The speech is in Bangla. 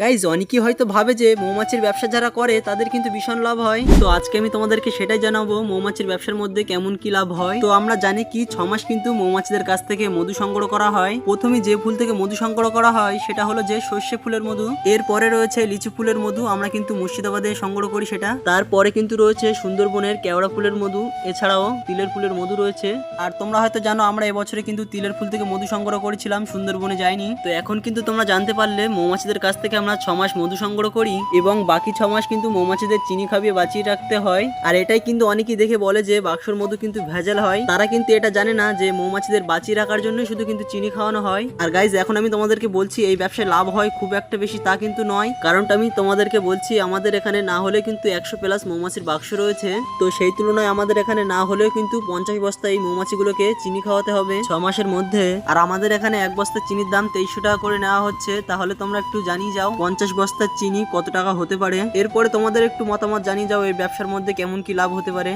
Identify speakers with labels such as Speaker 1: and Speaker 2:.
Speaker 1: গাইজ অনেকেই হয়তো ভাবে যে মৌমাছির ব্যবসা যারা করে, তাদের কিন্তু ভীষণ লাভ হয়। তো আজকে আমি তোমাদেরকে সেটাই জানাব, মৌমাছির ব্যবসার মধ্যে কেমন কি লাভ হয়। তো আমরা জানি কি, ছ মাস কিন্তু মৌমাছিদের কাছ থেকে মধু সংগ্রহ করা হয়। প্রথমে যে ফুল থেকে মধু সংগ্রহ করা হয়, সেটা হলো যে সর্ষে ফুলের মধু। এরপরে রয়েছে লিচু ফুলের মধু, আমরা কিন্তু মুর্শিদাবাদে সংগ্রহ করি সেটা। তারপরে কিন্তু রয়েছে সুন্দরবনের কেওড়া ফুলের মধু, এছাড়াও তিলের ফুলের মধু রয়েছে। আর তোমরা হয়তো জানো, আমরা এবছরে কিন্তু তিলের ফুল থেকে মধু সংগ্রহ করেছিলাম, সুন্দরবনে যাইনি। তো এখন কিন্তু তোমরা জানতে পারলে মৌমাছিদের কাছ থেকে আমরা ছ মাস মধু সংগ্রহ করি এবং বাকি ছ মাস কিন্তু মৌমাছিদের চিনি খাবিয়ে বাঁচিয়ে রাখতে হয়। আর এটাই কিন্তু অনেকেই দেখে বলে যে বাক্সর মধু কিন্তু ভেজাল হয়। তারা কিন্তু এটা জানে না যে মৌমাছিদের বাঁচিয়ে রাখার জন্য শুধু কিন্তু চিনি খাওয়ানো হয়। আর গাইজ এখন আমি তোমাদেরকে বলছি, এই ব্যবসায় লাভ হয় খুব একটা বেশি তা কিন্তু নয়। কারণটা আমি তোমাদেরকে বলছি, আমাদের এখানে না হলে কিন্তু একশো প্লাস মৌমাছির বাক্স রয়েছে। তো সেই তুলনায় আমাদের এখানে না হলেও কিন্তু পঞ্চাশ বস্তা এই মৌমাছিগুলোকে চিনি খাওয়াতে হবে ছ মাসের মধ্যে। আর আমাদের এখানে এক বস্তা চিনির দাম তেইশশো টাকা করে নেওয়া হচ্ছে। তাহলে তোমরা একটু জানিয়ে যাও। পঞ্চাশ বস্তার চিনি কত টাকা হতে পারে? এরপরে তোমাদের একটু মতামত জানিয়ে যাও এই ব্যবসার মধ্যে কেমন কি লাভ হতে পারে।